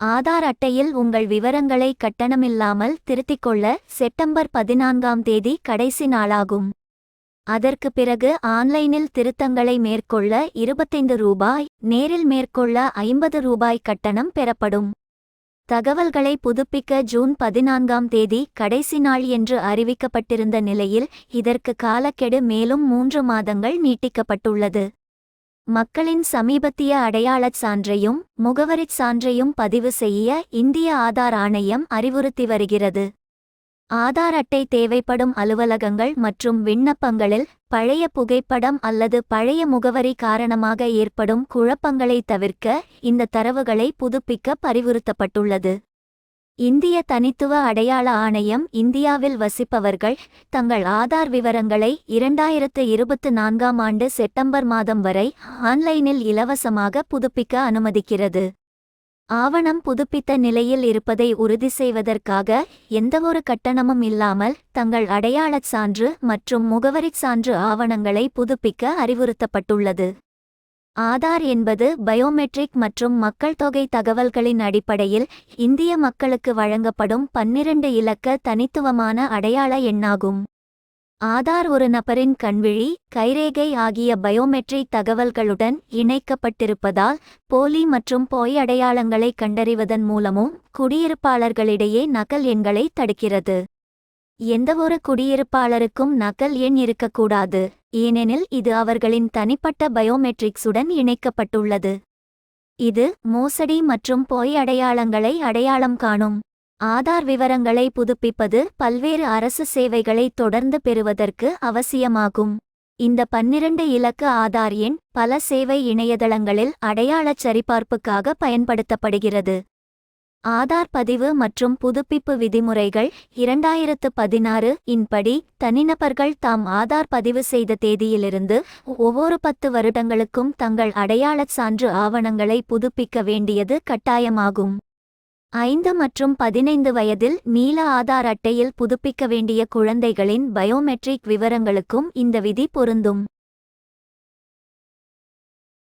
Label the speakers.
Speaker 1: ஆதார் அட்டையில் உங்கள் விவரங்களை கட்டணமில்லாமல் திருத்திக் கொள்ள செப்டம்பர் பதினான்காம் தேதி கடைசி நாளாகும். அதற்கு பிறகு ஆன்லைனில் திருத்தங்களை மேற்கொள்ள இருபத்தைந்து ரூபாய் நேரில் மேற்கொள்ள ஐம்பது ரூபாய் கட்டணம் பெறப்படும். தகவல்களை புதுப்பிக்க ஜூன் பதினான்காம் தேதி கடைசி நாள் என்று அறிவிக்கப்பட்டிருந்த நிலையில் இதற்கு காலக்கெடு மேலும் மூன்று மாதங்கள் நீட்டிக்கப்பட்டுள்ளது. மக்களின் சமீபத்திய அடையாளச் சான்றையும் முகவரிச் சான்றையும் பதிவு செய்ய இந்திய ஆதார் ஆணையம் அறிவுறுத்தி வருகிறது. ஆதார் அட்டை தேவைப்படும் அலுவலகங்கள் மற்றும் விண்ணப்பங்களில் பழைய புகைப்படம் அல்லது பழைய முகவரி காரணமாக ஏற்படும் குழப்பங்களை தவிர்க்க இந்த தரவுகளை புதுப்பிக்க பரிவுறுத்தப்பட்டுள்ளது. இந்திய தனித்துவ அடையாள ஆணையம் இந்தியாவில் வசிப்பவர்கள் தங்கள் ஆதார் விவரங்களை இரண்டாயிரத்து இருபத்து நான்காம் ஆண்டு செப்டம்பர் மாதம் வரை ஆன்லைனில் இலவசமாக புதுப்பிக்க அனுமதிக்கிறது. ஆவணம் புதுப்பித்த நிலையில் இருப்பதை உறுதி செய்வதற்காக எந்தவொரு கட்டணமும் இல்லாமல் தங்கள் அடையாளச் சான்று மற்றும் முகவரிச் சான்று ஆவணங்களை புதுப்பிக்க அறிவுறுத்தப்பட்டுள்ளது. ஆதார் என்பது பயோமெட்ரிக் மற்றும் மக்கள் தொகை தகவல்களின் அடிப்படையில் இந்திய மக்களுக்கு வழங்கப்படும் பன்னிரண்டு இலக்க தனித்துவமான அடையாள எண்ணாகும். ஆதார் ஒரு நபரின் கண்விழி கைரேகை ஆகிய பயோமெட்ரிக் தகவல்களுடன் இணைக்கப்பட்டிருப்பதால் போலி மற்றும் பொய் அடையாளங்களை கண்டறிவதன் மூலமும் குடியிருப்பாளர்களிடையே நகல் எண்களை தடுக்கிறது. எந்தவொரு குடியிருப்பாளருக்கும் நகல் எண் இருக்கக்கூடாது. ஏனெனில் இது அவர்களின் தனிப்பட்ட பயோமெட்ரிக்ஸுடன் இணைக்கப்பட்டுள்ளது. இது மோசடி மற்றும் பொய் அடையாளங்களை அடையாளம் காணும். ஆதார் விவரங்களை புதுப்பிப்பது பல்வேறு அரசு சேவைகளை தொடர்ந்து பெறுவதற்கு அவசியமாகும். இந்த பன்னிரண்டு இலக்க ஆதார் எண் பல சேவை இணையதளங்களில் அடையாளச் சரிபார்ப்புக்காக பயன்படுத்தப்படுகிறது. ஆதார் பதிவு மற்றும் புதுப்பிப்பு விதிமுறைகள் இரண்டாயிரத்து பதினாறு இன்படி தனிநபர்கள் தாம் ஆதார் பதிவு செய்த தேதியிலிருந்து ஒவ்வொரு பத்து வருடங்களுக்கும் தங்கள் அடையாளச் சான்று ஆவணங்களை புதுப்பிக்க வேண்டியது கட்டாயமாகும். ஐந்து மற்றும் பதினைந்து வயதில் நீல ஆதார் அட்டையில் புதுப்பிக்க வேண்டிய குழந்தைகளின் பயோமெட்ரிக் விவரங்களுக்கும் இந்த விதி பொருந்தும்.